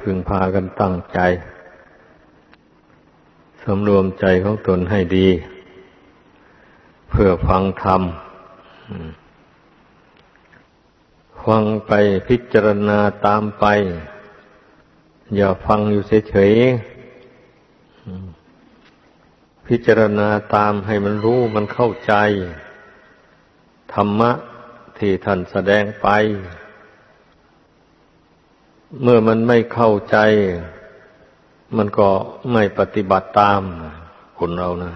พึงพากันตั้งใจ สำรวมใจของตนให้ดี เพื่อฟังธรรม ฟังไปพิจารณาตามไป อย่าฟังอยู่เฉยๆพิจารณาตามให้มันรู้มันเข้าใจ ธรรมะที่ท่านแสดงไป เมื่อมันไม่เข้าใจ มันก็ไม่ปฏิบัติตามคนเรานะ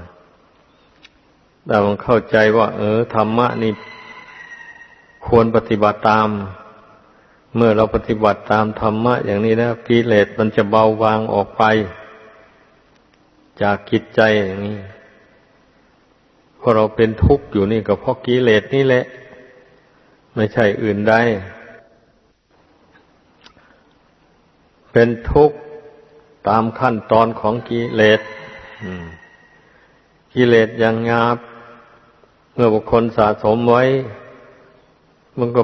แต่มันเข้าใจว่า เออธรรมะนี่ควรปฏิบัติตาม เมื่อเราปฏิบัติตามธรรมะ อย่างนี้แล้วกิเลสมันจะเบาบางออกไป จากกิจใจอย่างนี้พอเราเป็นทุกข์อยู่นี่ก็เพราะกิเลสนี่แหละ ไม่ใช่อื่นใด เป็นทุกข์ตามขั้นตอนของกิเลสกิเลสอย่างงาบ เมื่อบุคคลสะสมไว้ มันก็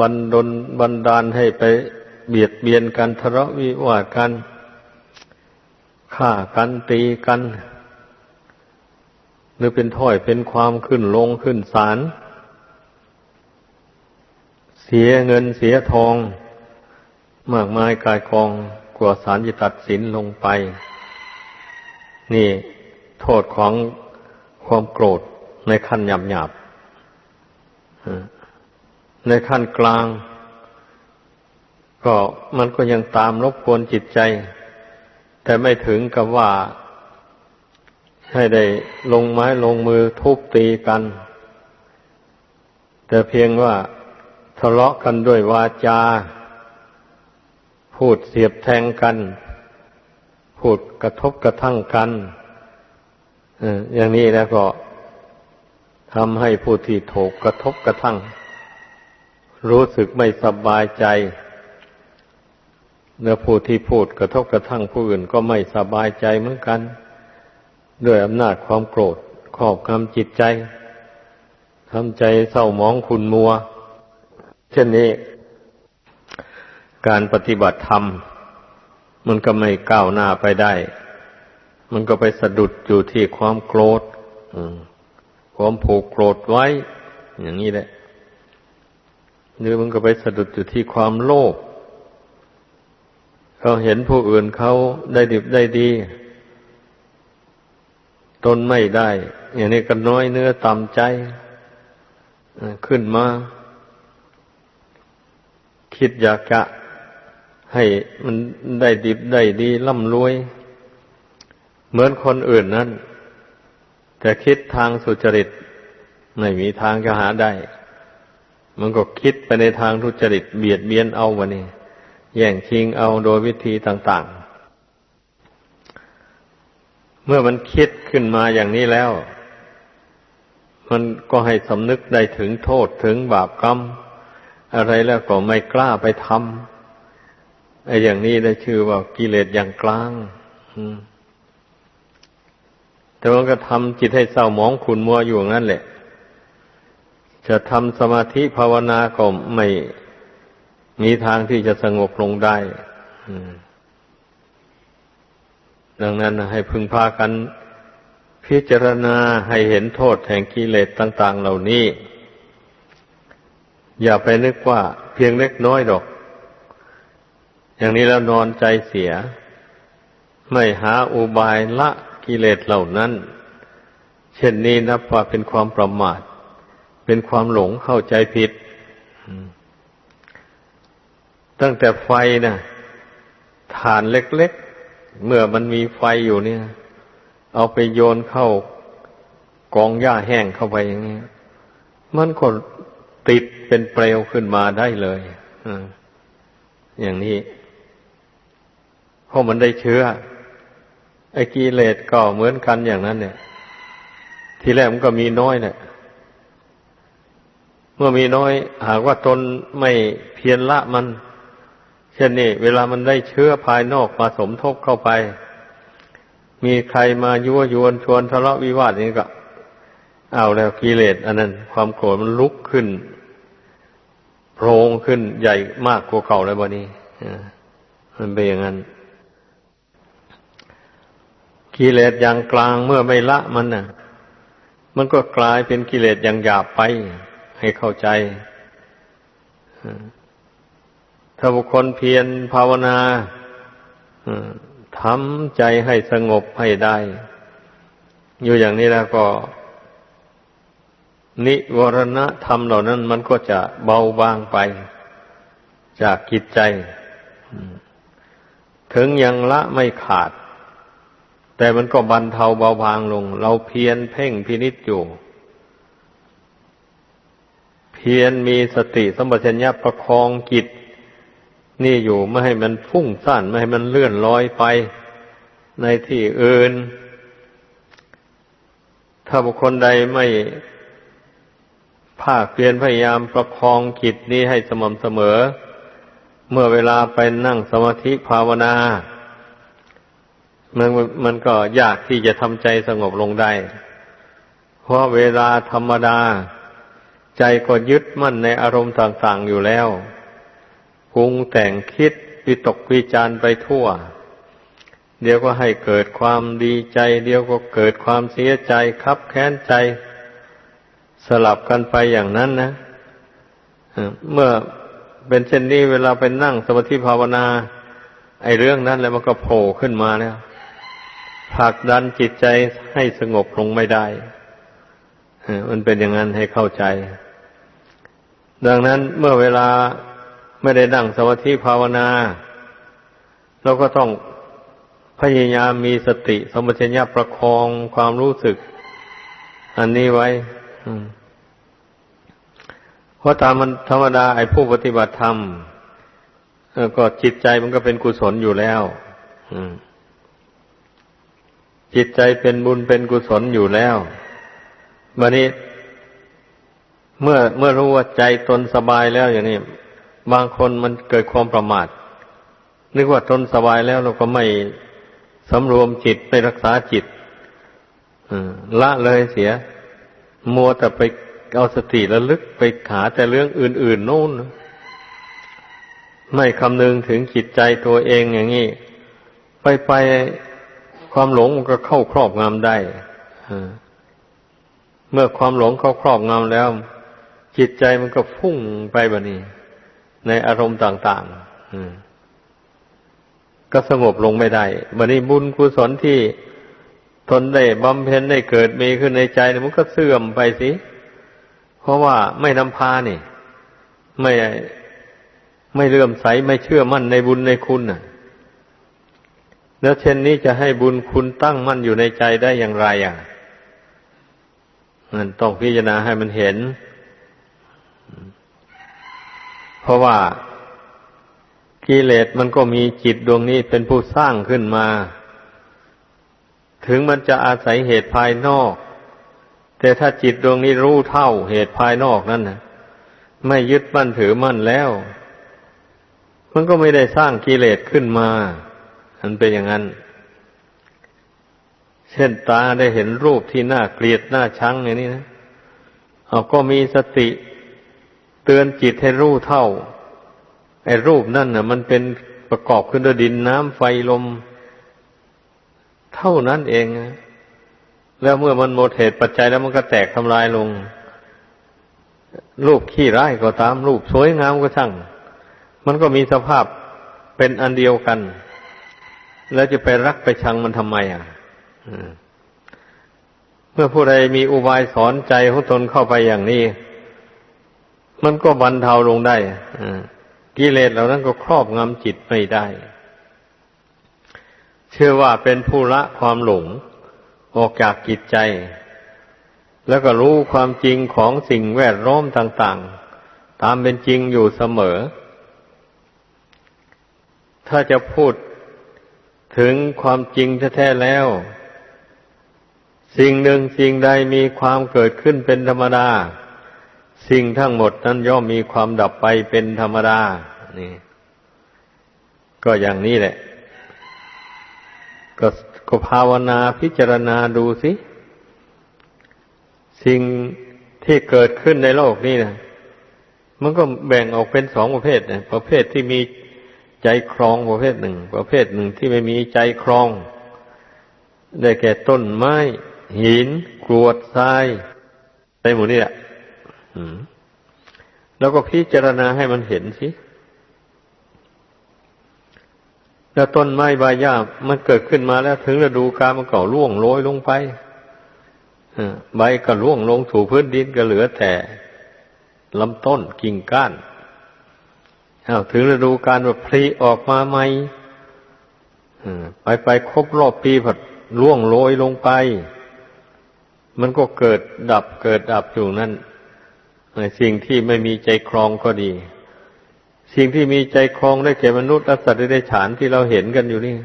บันดลบันดาลให้ไปเบียดเบียนกันทะเลาะวิวาทกันฆ่ากันตีกัน หรือเป็นถ้อยเป็นความขึ้นลงขึ้นศาลเสียเงินเสียทอง มากมายกายกองกว่าสารจะตัดสินลงไป นี่โทษของความโกรธในขั้นหยาบหยาบในขั้นกลาง ก็มันก็ยังตามรบกวนจิตใจ แต่ไม่ถึงกับว่า ให้ได้ลงไม้ลงมือทุบตีกัน แต่เพียงว่าทะเลาะกันด้วยวาจา พูดเสียบแทงกัน พูดกระทบกระทั่งกันอย่างนี้แล้วก็ทำให้ผู้ที่ถูกกระทบกระทั่ง รู้สึกไม่สบายใจเนื้อผู้ที่พูดกระทบกระทั่งผู้อื่นก็ไม่สบายใจเหมือนกัน ด้วยอำนาจความโกรธครอบงำจิตใจทำใจเศร้าหมองขุนมัว เช่นนี้ การปฏิบัติธรรม มันก็ไม่ก้าวหน้าไปได้ มันก็ไปสะดุดอยู่ที่ความโกรธความผูกโกรธไว้ อย่างนี้แหละหรือมันก็ไปสะดุดอยู่ที่ความโลภเขาเห็นผู้อื่นเขาได้ดิบได้ดี ตนไม่ได้ อย่างนี้ก็น้อยเนื้อต่ำใจขึ้นมา คิดอยากจะ ให้มันได้ดิบได้ดีร่ำรวย เหมือนคนอื่นนั้นแต่คิดทางสุจริต ไม่มีทางจะหาได้ มันก็คิดไปในทางทุจริตเบียดเบียนเอาวะนี่แย่งชิงเอาโดยวิธีต่าง ๆ เมื่อมันคิดขึ้นมาอย่างนี้แล้ว มันก็ให้สำนึกได้ถึงโทษถึงบาปกรรม อะไรแล้วก็ไม่กล้าไปทำ ไอ้อย่างนี้ได้ชื่อว่ากิเลสอย่างกลางแต่มันก็ทำจิตให้เศร้าหมองขุนมัวอยู่นั่นแหละ จะทำสมาธิภาวนาก็ไม่มีทางที่จะสงบลงได้ดังนั้นให้พึงพากัน พิจารณาให้เห็นโทษแห่งกิเลสต่าง ๆ เหล่านี้ อย่าไปนึกว่าเพียงเล็กน้อยดอก อย่างนี้แล้วนอนใจเสีย ไม่หาอุบายละกิเลสเหล่านั้น เช่นนี้นับว่าเป็นความประมาท เป็นความหลงเข้าใจผิด ตั้งแต่ไฟนะฐานเล็ก ๆ เมื่อมันมีไฟอยู่เนี่ย เอาไปโยนเข้ากองหญ้าแห้งเข้าไปอย่างนี้ มันก็ติดเป็นเปลวขึ้นมาได้เลย อย่างนี้ เพราะมันได้เชื้อ ไอ้กิเลสก็เหมือนกันอย่างนั้น เนี่ย ทีแรกมันก็มีน้อยเนี่ยเมื่อมีน้อย หากว่าตนไม่เพียรละมัน เช่นนี้เวลามันได้เชื้อภายนอกมาสมทบเข้าไป มีใครมายั่วยวนชวนทะเลาะวิวาทนี้ก็ เอาแล้วกิเลสอันนั้น ความโกรธมันลุกขึ้นโพรงขึ้นใหญ่มากกว่าเก่าเลยบนี้มันเป็นอย่างนั้น กิเลสอย่างกลางเมื่อไม่ละมันน่ะ มันก็กลายเป็นกิเลสอย่างหยาบไป ให้เข้าใจถ้าบุคคลเพียรภาวนาทำใจให้สงบให้ได้ อยู่อย่างนี้แล้วก็ นิวรณธรรมเหล่านั้น มันก็จะเบาบางไป จากกิจใจ ถึงยังละไม่ขาด แต่มันก็บรรเทาเบาบางลง เราเพียรเพ่งพินิจอยู่เพียรมีสติสมบัติญญาประคองจิต นี่อยู่ไม่ให้มันฟุ้งซ่านไม่ให้มันเลื่อนลอยไป ในที่อื่น ถ้าบุคคลใดไม่ภาคเพียรพยายามประคองจิตนี้ให้สม่ำเสมอ เมื่อเวลาไปนั่งสมาธิภาวนา มันมันก็ยากที่จะทำใจสงบลงได้ เพราะเวลาธรรมดา ใจก็ยึดมั่นในอารมณ์ต่างๆอยู่แล้วปรุงแต่งคิดวิตกวิจารไปทั่ว เดี๋ยวก็ให้เกิดความดีใจ เดี๋ยวก็เกิดความเสียใจคับแค้นใจ สลับกันไปอย่างนั้นนะเมื่อเป็นเช่นนี้เวลาไปนั่งสมาธิภาวนา ไอ้เรื่องนั้นแล้วมันก็โผล่ขึ้นมาแล้ว ผลักดันจิตใจให้สงบลงไม่ได้ มันเป็นอย่างนั้นให้เข้าใจ ดังนั้นเมื่อเวลาไม่ได้นั่งสมาธิภาวนา เราก็ต้องพยายามมีสติสมบัติญาประคองความรู้สึก อันนี้ไว้เพราะตามมันธรรมดาไอ้ผู้ปฏิบัติธรรมก็จิตใจมันก็เป็นกุศลอยู่แล้ว จิตใจเป็นบุญเป็นกุศลอยู่แล้ววันนี้ เมื่อเมื่อรู้ว่าใจตนสบายแล้วอย่างนี้บางคนมันเกิดความประมาท นึกว่าตนสบายแล้วเราก็ไม่สำรวมจิตไปรักษาจิตละเลยเสีย มัวแต่ไปเอาสติระลึกไปหาแต่เรื่องอื่น ๆ โน่น ไม่คำนึงถึงจิตใจตัวเองอย่างนี้ ไปไป ความหลงมันก็เข้าครอบงำได้เมื่อความหลงเข้าครอบงำแล้ว จิตใจมันก็พุ่งไปแบบนี้ ในอารมณ์ต่างๆก็สงบลงไม่ได้บันนี้บุญกุศลที่ทนได้บำเพ็ญได้เกิดมีขึ้นในใจมันก็เสื่อมไปสิ เพราะว่าไม่นำพานี่ ไม่ไม่เลื่อมใสไม่เชื่อมั่นในบุญในคุณน่ะ แล้วเช่นนี้จะให้บุญคุณตั้งมั่นอยู่ในใจได้อย่างไรอะมันต้องพิจารณาให้มันเห็น เพราะว่ากิเลสมันก็มีจิตดวงนี้เป็นผู้สร้างขึ้นมา ถึงมันจะอาศัยเหตุภายนอก แต่ถ้าจิตดวงนี้รู้เท่าเหตุภายนอกนั่นนะไม่ยึดมั่นถือมั่นแล้ว มันก็ไม่ได้สร้างกิเลสขึ้นมา มันเป็นอย่างนั้น เช่นตาได้เห็นรูปที่น่าเกลียดน่าชังอย่างนี้นะเอาก็มีสติเตือนจิตให้รู้เท่าไอ้รูปนั่นน่ะ มันเป็นประกอบขึ้นด้วยดินน้ำไฟลม เท่านั้นเองแล้วเมื่อมันหมดเหตุปัจจัยแล้วมันก็แตกทำลายลง รูปขี้ร้ายก็ตามรูปสวยงามก็ช่าง มันก็มีสภาพเป็นอันเดียวกัน แล้วจะไปรักไปชังมันทำไมอะเมื่อผู้ใดมีอุบายสอนใจของตนเข้าไปอย่างนี้ มันก็บรรเทาลงได้กิเลสเหล่านั้นก็ครอบงำจิตไม่ได้ เชื่อว่าเป็นผู้ละความหลงออกจากจิตใจ แล้วก็รู้ความจริงของสิ่งแวดล้อมต่าง ๆ ตามเป็นจริงอยู่เสมอ ถ้าจะพูด ถึงความจริงแท้ๆแล้ว สิ่งหนึ่งสิ่งใดมีความเกิดขึ้นเป็นธรรมดา สิ่งทั้งหมดนั้นย่อมมีความดับไปเป็นธรรมดา นี่ ก็อย่างนี้แหละ ก็ก็ภาวนาพิจารณาดูสิ สิ่งที่เกิดขึ้นในโลกนี้นะมันก็แบ่งออกเป็นสองประเภทนะประเภทที่มี ใจครองประเภทหนึ่ง ประเภทหนึ่งที่ไม่มีใจครอง ได้แก่ต้นไม้ หินกรวดทรายในหมู่นี้แหละแล้วก็พิจารณาให้มันเห็นสิแล้วต้นไม้ใบหญ้ามันเกิดขึ้นมาแล้วถึงฤดูกาลมันก็ร่วงโรยลงไปใบก็ร่วงลงสู่พื้นดินก็เหลือแต่ลำต้นกิ่งก้าน อาถึงฤดูกาลว่าพลีออกมาใหม่ไปไปครบรอบปีผัดร่วงโรยลงไป มันก็เกิดดับเกิดดับอยู่นั่นสิ่งที่ไม่มีใจครองก็ดี สิ่งที่มีใจครองได้แก่มนุษย์และสัตว์ได้ฉานที่เราเห็นกันอยู่นี่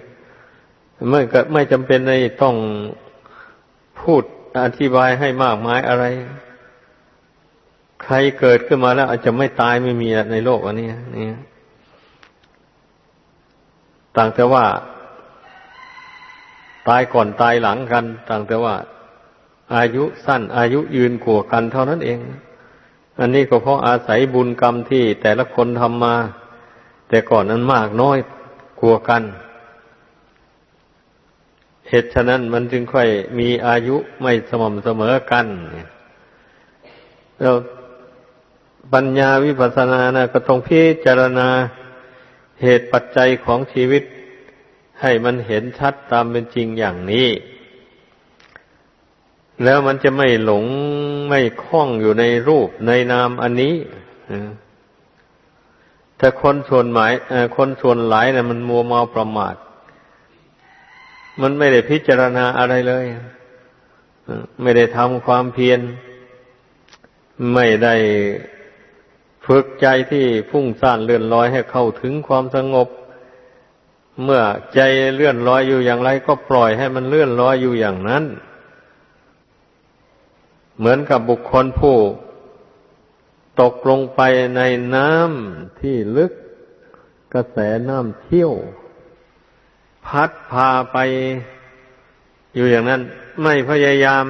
ไม่ก็ไม่จำเป็นในต้องพูดอธิบายให้มากมายอะไร ใครเกิดขึ้นมาแล้วอาจจะไม่ตายไม่มีในโลกอันนี้นี่ต่างแต่ว่า ตายก่อนตายหลังกัน ต่างแต่ว่า อายุสั้น อายุยืนกว่ากันเท่านั้นเอง อันนี้ก็เพราะอาศัยบุญกรรมที่แต่ละคนทำมา แต่ก่อนนั้นมากน้อยกลัวกัน เหตุฉะนั้นมันจึงค่อยมีอายุไม่สม่ำเสมอกันแล้ว ปัญญาวิปัสสนานะก็ต้องพิจารณาเหตุปัจจัยของชีวิต ให้มันเห็นชัดตามเป็นจริงอย่างนี้ แล้วมันจะไม่หลงไม่คล้องอยู่ในรูปในนามอันนี้แต่คนส่วนหมายคนส่วนหลายนะ่ะ มันมัวเมาประมาท มันไม่ได้พิจารณาอะไรเลยไม่ได้ทำความเพียรไม่ได้ ฝึกใจที่พุ่งซ่านเลื่อนลอยให้เข้าถึงความสงบ เมื่อใจเลื่อนลอยอยู่อย่างไร ก็ปล่อยให้มันเลื่อนลอยอยู่อย่างนั้น เหมือนกับบุคคลผู้ตกลงไปในน้ำที่ลึกกระแสน้ำเที่ยว พัดพาไปอยู่อย่างนั้น ไม่พยายาม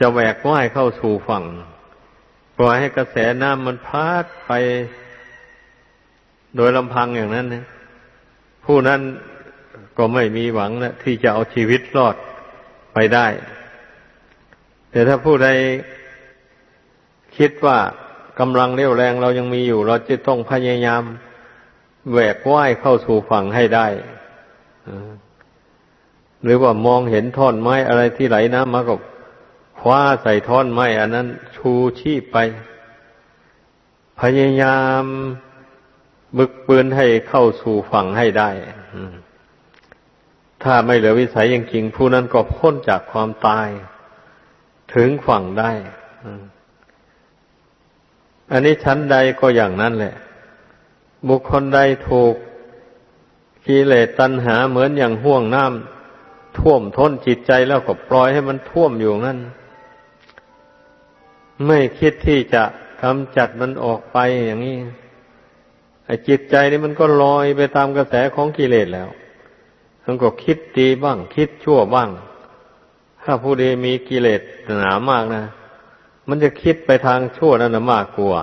จะแหวกว่ายเข้าสู่ฝั่ง ปล่อยให้กระแสน้ำมันพัดไป โดยลำพังอย่างนั้นนะผู้นั้นก็ไม่มีหวังนะที่จะเอาชีวิตรอดไปได้ แต่ถ้าผู้ใดคิดว่ากำลังเรี่ยวแรงเรายังมีอยู่ เราจะต้องพยายามแหวกว่ายเข้าสู่ฝั่งให้ได้หรือว่ามองเห็นท่อนไม้อะไรที่ไหลน้ำมาก็ คว้าใส่ท่อนไม้อันนั้น ชูชีพไป พยายามบึกปืนให้เข้าสู่ฝั่งให้ได้ถ้าไม่เหลือวิสัยจริงๆผู้นั้นก็พ้นจากความตาย ถึงฝั่งได้อันนี้ชั้นใดก็อย่างนั้นแหละ บุคคลใดถูกกิเลสตัณหาเหมือนอย่างห่วงน้ำท่วมท้นจิตใจแล้วก็ปล่อยให้มันท่วมอยู่นั่น ไม่คิดที่จะกำจัดมันออกไปอย่างนี้ไอ้จิตใจนี่มันก็ลอยไปตามกระแสของกิเลสแล้ว มันก็คิดดีบ้าง คิดชั่วบ้าง ถ้าผู้ใดมีกิเลสหนามากนะ มันจะคิดไปทางชั่วนั่นนะมากกว่า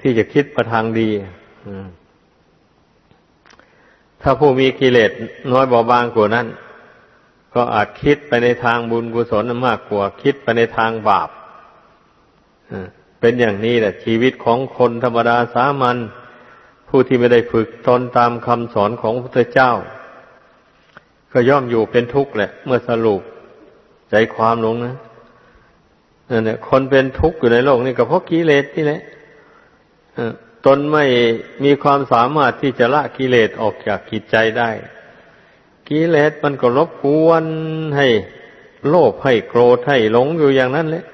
ที่จะคิดไปทางดีถ้าผู้มีกิเลสน้อยเบาบางกว่านั้น ก็อาจคิดไปในทางบุญกุศลมากกว่า คิดไปในทางบาป เป็นอย่างนี้แหละ ชีวิตของคนธรรมดาสามัญผู้ที่ไม่ได้ฝึกตนตามคำสอนของพระพุทธเจ้า ก็ย่อมอยู่เป็นทุกข์แหละ เมื่อสรุปใจความลงนะนั่นแหละคนเป็นทุกข์อยู่ในโลกนี่ก็เพราะกิเลสนี่แหละตนไม่มีความสามารถที่จะละกิเลสออกจากกิจใจได้ กิเลสมันก็รบกวนให้ โลภให้โกรธให้หลงอยู่อย่างนั้นแหละ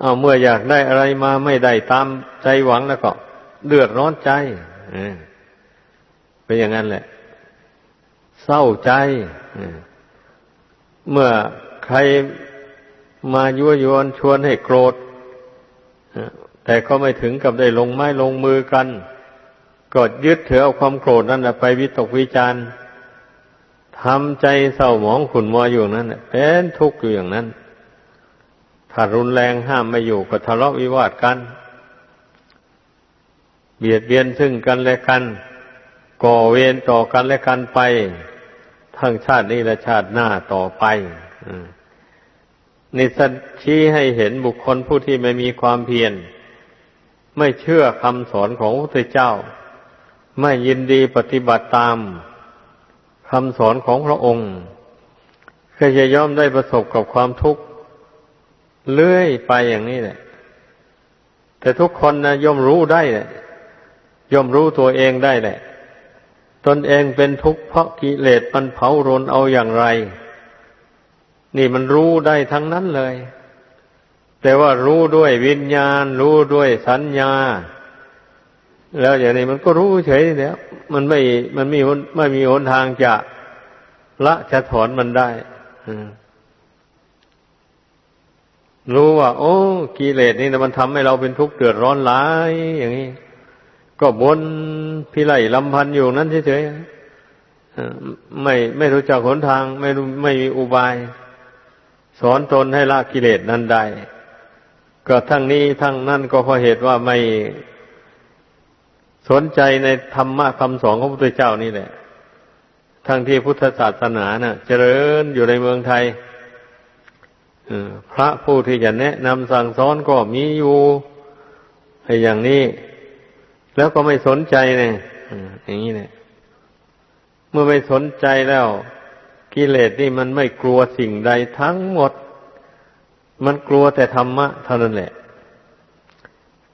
เอาเมื่ออยากได้อะไรมาไม่ได้ตามใจหวังแล้วก็เดือดร้อนใจเป็นอย่างนั้นแหละ เศร้าใจเมื่อใครมายั่วยวนชวนให้โกรธแต่ก็ไม่ถึงกับได้ลงไม้ลงมือกันกดยึดถือเอาความโกรธนั่นแหละไปวิตกวิจารณ์ทำใจเศร้าหมองขุ่นมัวอยู่นั้นเป็นทุกข์อยู่อย่างนั้น ถ้ารุนแรงห้ามไม่อยู่ก็ทะเลาะวิวาทกัน เบียดเบียนซึ่งกันและกัน ก่อเวรต่อกันและกันไป ทั้งชาตินี้และชาติหน้าต่อไปนี่สัชี้ให้เห็นบุคคลผู้ที่ไม่มีความเพียรไม่เชื่อคำสอนของพระพุทธเจ้า ไม่ยินดีปฏิบัติตามคำสอนของพระองค์ ก็จะย่อมได้ประสบกับความทุกข์ เลื่อยไปอย่างนี้แหละ แต่ทุกคนนะย่อมรู้ได้แหละย่อมรู้ตัวเองได้แหละ ตนเองเป็นทุกข์เพราะกิเลสมันเผารนเอาอย่างไร นี่มันรู้ได้ทั้งนั้นเลย แต่ว่ารู้ด้วยวิญญาณ รู้ด้วยสัญญา แล้วอย่างนี้มันก็รู้เฉยแล้วมันไม่มันมีไม่มีหนทางจะละจะถอนมันได้ รู้ว่า โอ้กิเลสนี่นะมันทำให้เราเป็นทุกข์เดือดร้อนหลายอย่างนี้ ก็บนพิไรลำพันอยู่นั้นเฉยๆไม่ไม่รู้จักหนทาง ไม่ไม่มีอุบาย สอนตนให้ละกิเลสนั้นได้ก็ทั้งนี้ทั้งนั้นก็เพราะเหตุว่าไม่สนใจในธรรมะคำสอนของพระพุทธเจ้านี่แหละทั้งที่พุทธศาสนาเนะ่ะ เจริญอยู่ในเมืองไทย พระผู้ที่จะแนะนำสั่งสอนก็มีอยู่อย่างนี้ แล้วก็ไม่สนใจเนี่ยอย่างนี้เนี่ย เมื่อไม่สนใจแล้ว กิเลสนี่มันไม่กลัวสิ่งใดทั้งหมด มันกลัวแต่ธรรมะเท่านั้นแหละ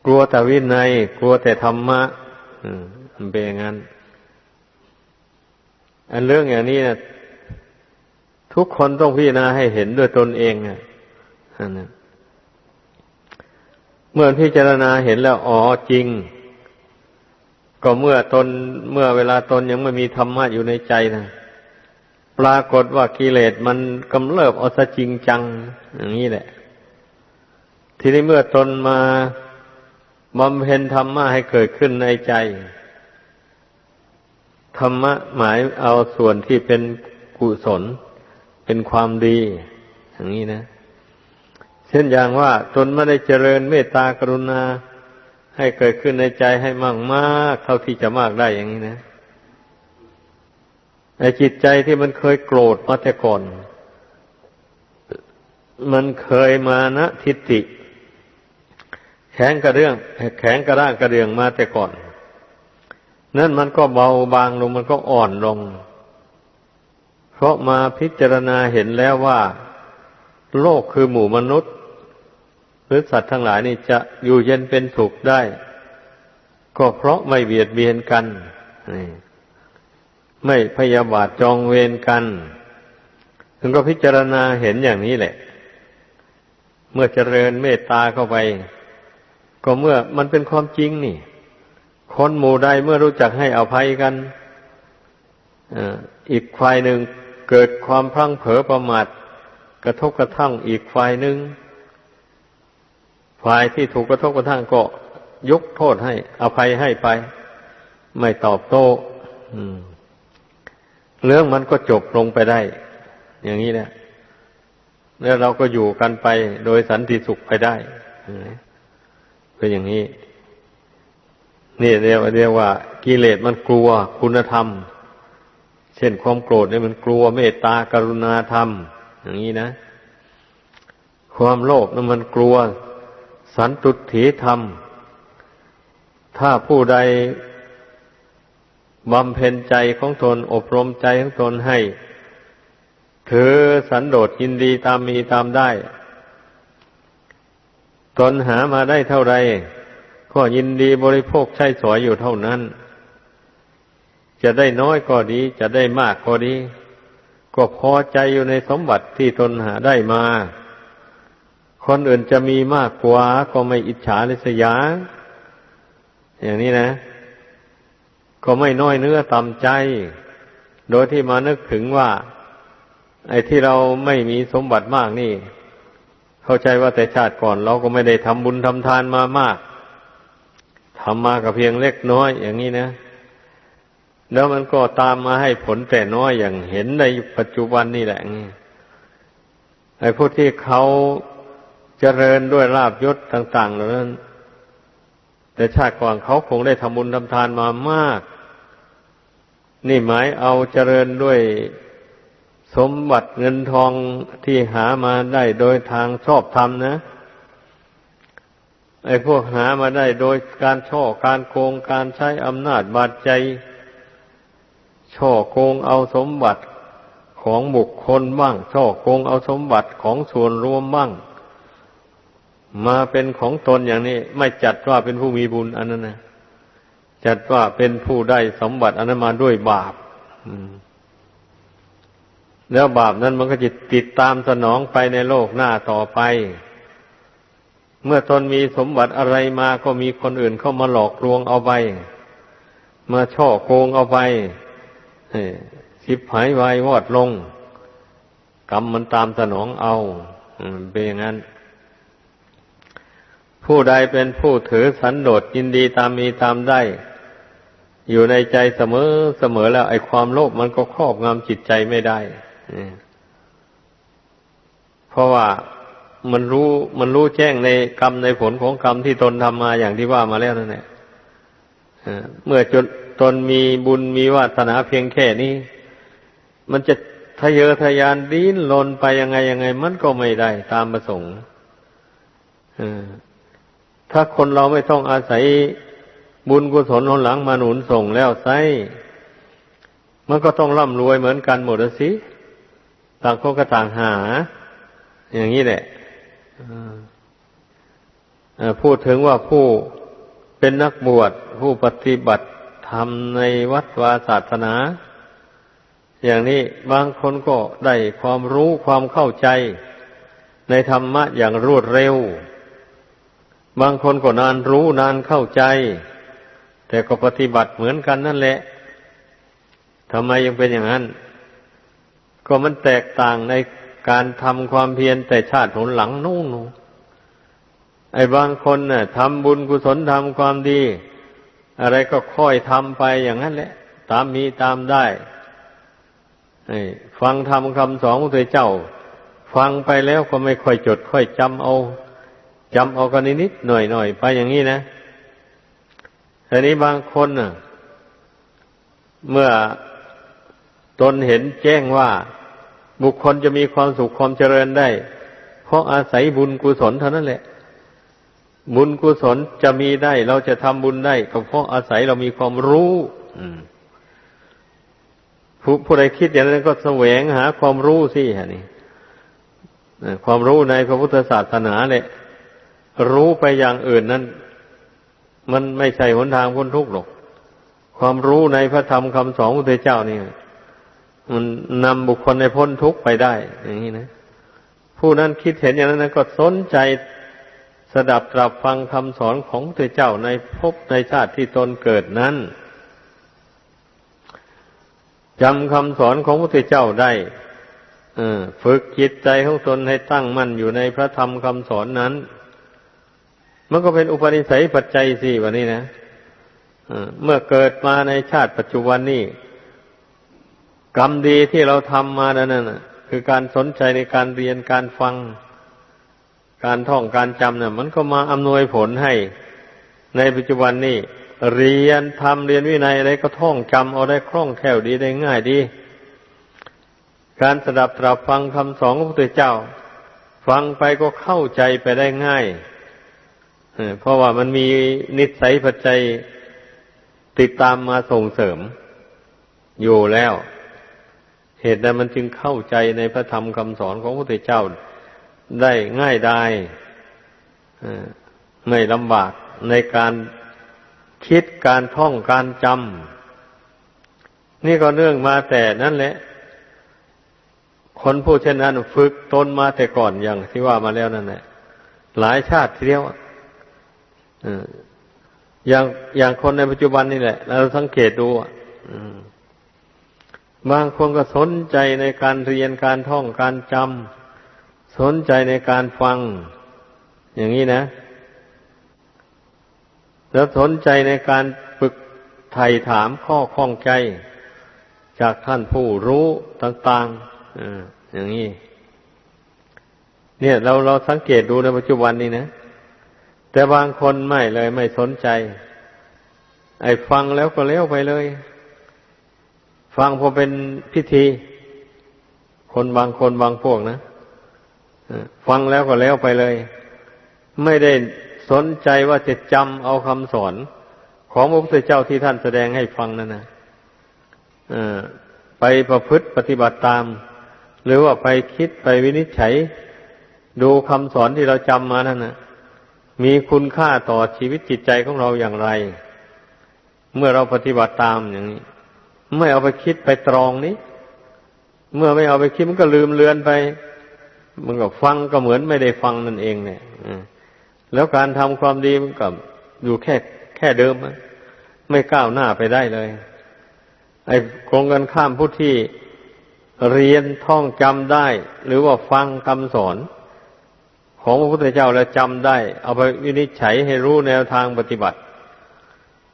กลัวแต่วินัย กลัวแต่ธรรมะมันเป็นอย่างนั้น อันเรื่องอย่างนี้นะทุกคนต้องพิจารณาให้เห็นด้วยตนเองอะนะ เมื่อพิจารณาเห็นแล้วอ๋อจริง ก็เมื่อตนเมื่อเวลาตนยังไม่มีธรรมะอยู่ในใจนะปรากฏว่ากิเลสมันกำเริบเอาซะจริงจัง อย่างนี้แหละ ทีนี้เมื่อตนมาบำเพ็ญธรรมะให้เกิดขึ้นในใจธรรมะหมายเอาส่วนที่เป็นกุศล เป็นความดี อย่างนี้นะ เช่นอย่างว่า ตนไม่ได้เจริญเมตตากรุณา ให้เกิดขึ้นในใจให้มากมากเท่าที่จะมากได้อย่างนี้นะไอ้จิตใจที่มันเคยโกรธมาแต่ก่อน มันเคยมานะทิฏฐิแข็งกระเรื่อง แข็งกระด้างกระเดืองมาแต่ก่อน นั่นมันก็เบาบางลงมันก็อ่อนลง เพราะมาพิจารณาเห็นแล้วว่า โลกคือหมู่มนุษย์ รือสัตว์ทั้งหลายนี่จะอยู่เย็นเป็นสุขได้ ก็เพราะไม่เบียดเบียนกัน ไม่พยาบาทจองเวรกันถึงก็พิจารณาเห็นอย่างนี้แหละ เมื่อเจริญเมตตาเข้าไป ก็เมื่อมันเป็นความจริงนี่ คนหมู่ใดเมื่อรู้จักให้อภัยกันอีกฝ่ายหนึ่งเกิดความพลั้งเผลอประมาทกระทบกระทั่งอีกฝ่ายหนึ่ง ฝ่ายที่ถูกกระทบกระทั่งก็ยกโทษให้ อภัยให้ไป ไม่ตอบโต้เรื่องมันก็จบลงไปได้ อย่างนี้แหละแล้วเราก็อยู่กันไปโดยสันติสุขไปได้เป็นอย่างนี้ นี่เรียกว่าเรียกว่า กิเลสมันกลัวคุณธรรม เช่นความโกรธเนี่ยมันกลัวเมตตากรุณาธรรม อย่างนี้นะ ความโลภนั้นมันกลัว สันตุถีธรรม ถ้าผู้ใดบำเพ็ญใจของตนอบรมใจของตนให้ ถือสันโดษยินดีตามมีตามได้ ตนหามาได้เท่าไรก็ยินดีบริโภคใช้สอยอยู่เท่านั้น จะได้น้อยก็ดี จะได้มากก็ดี ก็พอใจอยู่ในสมบัติที่ตนหาได้มา คนอื่นจะมีมากกว่าก็ไม่อิจฉาลิษยา อย่างนี้นะ ก็ไม่น้อยเนื้อต่ำใจ โดยที่มานึกถึงว่า ไอ้ที่เราไม่มีสมบัติมากนี่ เข้าใจว่าแต่ชาติก่อน เราก็ไม่ได้ทำบุญทำทานมามากทำมากับเพียงเล็กน้อย อย่างนี้นะ แล้วมันก็ตามมาให้ผลแต่น้อยอย่างเห็นในปัจจุบันนี่แหละไอ้ผู้ที่เขา เจริญด้วยลาบยศต่าง ๆ เหล่านั้น แต่ชาติก่อนเขาคงได้ทำบุญทำทานมามาก นี่หมายเอาเจริญด้วยสมบัติเงินทองที่หามาได้โดยทางชอบธรรมนะ ไอ้พวกหามาได้โดยการช่อการโกงการใช้อำนาจบาดใจ ช่อโกงเอาสมบัติของบุคคลบ้าง ช่อโกงเอาสมบัติของส่วนรวมบ้าง มาเป็นของตนอย่างนี้ ไม่จัดว่าเป็นผู้มีบุญอันนั้นนะจัดว่าเป็นผู้ได้สมบัติอันนั้นมาด้วยบาปแล้วบาปนั้นมันก็จะติดตามสนองไปในโลกหน้าต่อไป เมื่อตนมีสมบัติอะไรมาก็มีคนอื่นเข้ามาหลอกลวงเอาไปมาช่อโกงเอาไปสิบหายวายวอดลง กรรมมันตามสนองเอาเป็นอย่างนั้น ผู้ใดเป็นผู้ถือสันโดษยินดีตามมีตามได้ อยู่ในใจเสมอเสมอแล้ว ไอ้ความโลภมันก็ครอบงำจิตใจไม่ได้เพราะว่ามันรู้มันรู้แจ้งในกรรมในผลของกรรมที่ตนทำมาอย่างที่ว่ามาแล้วนั่นแหละเมื่อจนตนมีบุญมีวาสนาเพียงแค่นี้ มันจะทะเยอทะยานดิ้นรนไปยังไงยังไง มันก็ไม่ได้ตามประสงค์ ถ้าคนเราไม่ต้องอาศัยบุญกุศลหนหลังมาหนุนส่งแล้วไซมันก็ต้องร่ำรวยเหมือนกันหมดสิต่างคนก็ต่างหา อย่างนี้แหละพูดถึงว่าผู้เป็นนักบวชผู้ปฏิบัติธรรมในวัดวาศาสนา อย่างนี้บางคนก็ได้ความรู้ความเข้าใจในธรรมะอย่างรวดเร็ว บางคนก็นานรู้นานเข้าใจ แต่ก็ปฏิบัติเหมือนกันนั่นแหละทำไมยังเป็นอย่างนั้น ก็มันแตกต่างในการทำความเพียรแต่ชาติหนหลังนู่นไอ้บางคนน่ะทำบุญกุศลทำความดี อะไรก็ค่อยทำไปอย่างนั้นแหละ ตามมีตามได้ฟังทำคำสอนของตัวเจ้า ฟังไปแล้วก็ไม่ค่อยจด ค่อยจำเอา จำเอากันนิดหน่อยหน่อยไปอย่างนี้นะแต่นี้บางคนน่ะ เมื่อตนเห็นแจ้งว่า บุคคลจะมีความสุขความเจริญได้ เพราะอาศัยบุญกุศลเท่านั้นแหละ บุญกุศลจะมีได้ เราจะทำบุญได้ก็เพราะอาศัยเรามีความรู้ผู้ผู้ใดคิดอย่างนั้นก็แสวงหาความรู้สิฮะนี่ความรู้ในพระพุทธศาสนาแหละ รู้ไปอย่างอื่นนั้น มันไม่ใช่หนทางพ้นทุกข์หรอก ความรู้ในพระธรรมคำสอนของพระเจ้านี่มันนำบุคคลในพ้นทุกข์ไปได้ อย่างนี้นะ ผู้นั้นคิดเห็นอย่างนั้นก็สนใจสดับตรับฟังคำสอนของพระเจ้าในภพในชาติที่ตนเกิดนั้นจำคำสอนของพระเจ้าได้ฝึกจิตใจของตนให้ตั้งมั่นอยู่ในพระธรรมคำสอนนั้น มันก็เป็นอุปนิสัยปัจจัยสี่วันนี้นะเมื่อเกิดมาในชาติปัจจุบันนี้กรรมดีที่เราทำมานั่นน่ะ คือการสนใจในการเรียนการฟัง การท่องการจำเนี่ยมันก็มาอำนวยผลให้ ในปัจจุบันนี้เรียนทำเรียนวินัยอะไรก็ท่องจำเอาได้คล่องแคล่วดีได้ง่ายดี การสดับตรับฟังคำสอนของพระพุทธเจ้า ฟังไปก็เข้าใจไปได้ง่าย เพราะว่ามันมีนิสัยปัจจัยติดตามมาส่งเสริม อยู่แล้ว เหตุใดมันจึงเข้าใจในพระธรรมคำสอนของพระพุทธเจ้าได้ง่ายได้ไม่ลำบากในการคิดการท่องการจำนี่ก็เรื่องมาแต่นั่นแหละ คนผู้เช่นนั้นฝึกตนมาแต่ก่อนอย่างที่ว่ามาแล้วนั่นแหละหลายชาติทีเดียว อย่างอย่างคนในปัจจุบันนี่แหละ เราสังเกตดูอะบางคนก็สนใจในการเรียนการท่องการจำสนใจในการฟัง อย่างนี้นะ แล้วสนใจในการฝึกไถ่ถามข้อข้องใจ จากท่านผู้รู้ต่างๆอย่างนี้เนี่ย เราเราสังเกตดูในปัจจุบันนี้นะ แต่บางคนไม่เลยไม่สนใจ ไอ้ฟังแล้วก็เลี้ยวไปเลย ฟังพอเป็นพิธี คนบางคนบางพวกนะฟังแล้วก็แล้วไปเลย ไม่ได้สนใจว่าจะจำเอาคำสอน ของพระพุทธเจ้าที่ท่านแสดงให้ฟังนั่นนะไปประพฤติปฏิบัติตาม หรือว่าไปคิดไปวินิจฉัย ดูคำสอนที่เราจำมานั่นนะ มีคุณค่าต่อชีวิตจิตใจของเราอย่างไร เมื่อเราปฏิบัติตามอย่างนี้ ไม่เอาไปคิดไปตรองนี้ เมื่อไม่เอาไปคิดมันก็ลืมเลือนไป มันก็ฟังก็เหมือนไม่ได้ฟังนั่นเองเนี่ยแล้วการทำความดีมันก็อยู่แค่แค่เดิมไม่ก้าวหน้าไปได้เลย ไอ้โครงกันข้ามผู้ที่เรียนท่องจำได้ หรือว่าฟังคำสอน ของพระพุทธเจ้าแล้วจำได้ เอาไปวินิจฉัยให้รู้แนวทางปฏิบัติ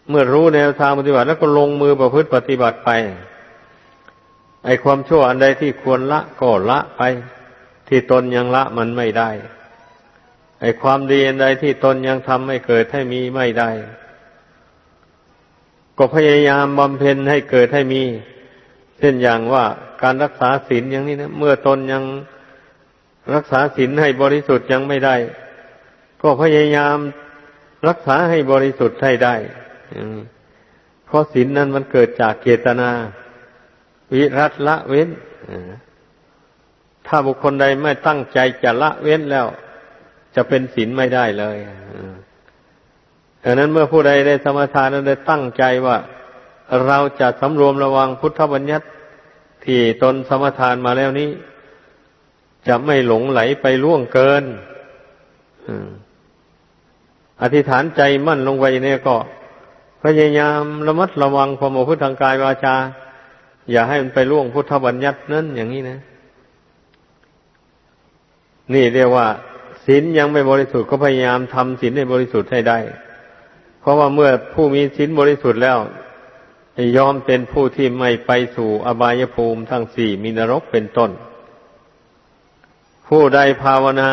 เมื่อรู้แนวทางปฏิบัติแล้วก็ลงมือประพฤติปฏิบัติไป ไอความชั่วอันใดที่ควรละก็ละไป ที่ตนยังละมันไม่ได้ ไอความดีอันใดที่ตนยังทำให้เกิดให้มีไม่ได้ ก็พยายามบำเพ็ญให้เกิดให้มี เช่นอย่างว่าการรักษาศีลอย่างนี้นะเมื่อตนยัง รักษาศีลให้บริสุทธิ์ยังไม่ได้ ก็พยายามรักษาให้บริสุทธิ์ให้ได้เพราะศีลนั้นมันเกิดจากเจตนา วิรัตละเว้นถ้าบุคคลใดไม่ตั้งใจจะละเว้นแล้ว จะเป็นศีลไม่ได้เลยดังนั้นเมื่อผู้ใดได้สมาทานนั้นได้ตั้งใจว่า เราจะสำรวมระวังพุทธบัญญัติที่ตนสมาทานมาแล้วนี้ จะไม่หลงไหลไปล่วงเกินอธิษฐานใจมั่นลงไปเนี่ยก็ พยายามระมัดระวังความประพฤติทางกายวาจา อย่าให้มันไปล่วงพุทธบัญญัตินั้นอย่างนี้นะ นี่เรียกว่าศีลยังไม่บริสุทธิ์ก็พยายามทำศีลให้บริสุทธิ์ให้ได้ เพราะว่าเมื่อผู้มีศีลบริสุทธิ์แล้วยอมเป็นผู้ที่ไม่ไปสู่อบายภูมิทั้งสี่มีนรกเป็นต้น ผู้ใดภาวนา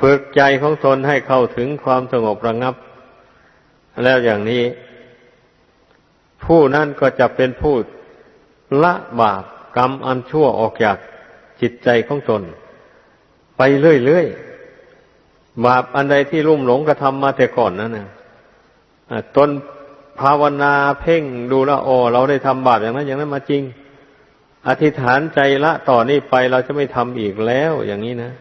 ฝึกใจของตนให้เข้าถึงความสงบระงับ แล้วอย่างนี้ ผู้นั้นก็จะเป็นผู้ละบาปกรรมอันชั่วออกจากจิตใจของตน ไปเรื่อยๆบาปอันใดที่ลุ่มหลงกระทำมาแต่ก่อนนั้นนะตนภาวนาเพ่งดูแลโอเราได้ทำบาปอย่างนั้นอย่างนั้นมาจริง อธิษฐานใจละต่อนนี้ไปเราจะไม่ทำอีกแล้วอย่างนี้นะ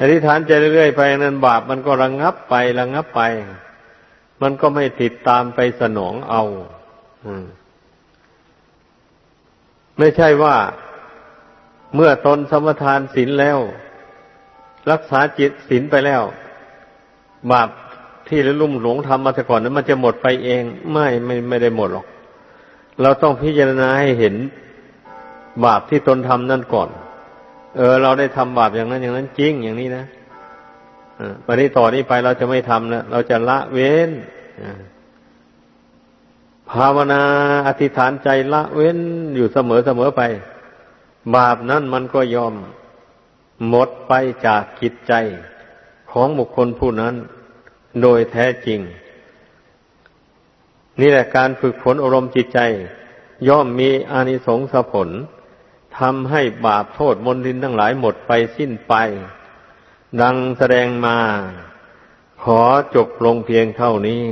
อธิษฐานใจเรื่อยๆไปนั้นบาปมันก็ระงงับไประงงับไป มันก็ไม่ติดตามไปสนองเอาอืมไม่ใช่ว่าเมื่อตนสมทานศีลแล้ว รักษาจิตศีลไปแล้ว บาปที่ลุ่มหลงทำมาแต่ก่อนนั้นมันจะหมดไปเอง ไม่ไม่ไม่ได้หมดหรอก เราต้องพิจารณาให้เห็นบาปที่ตนทำนั่นก่อน เออ เราได้ทำบาปอย่างนั้นอย่างนั้นจริงอย่างนี้นะวันนี้ต่อนนี้ไปเราจะไม่ทำนะเราจะละเว้นภาวนาอธิษฐานใจละเว้นอยู่เสมอเสมอไป บาปนั้นมันก็ยอมหมดไปจากจิตใจของบุคคลผู้นั้น โดยแท้จริง นี่แหละการฝึกฝนอารมณ์จิตใจ ย่อมมีอานิสงส์ผลทำให้บาปโทษมนทินทั้งหลายหมดไปสิ้นไป ดังแสดงมา ขอจบลงเพียงเท่านี้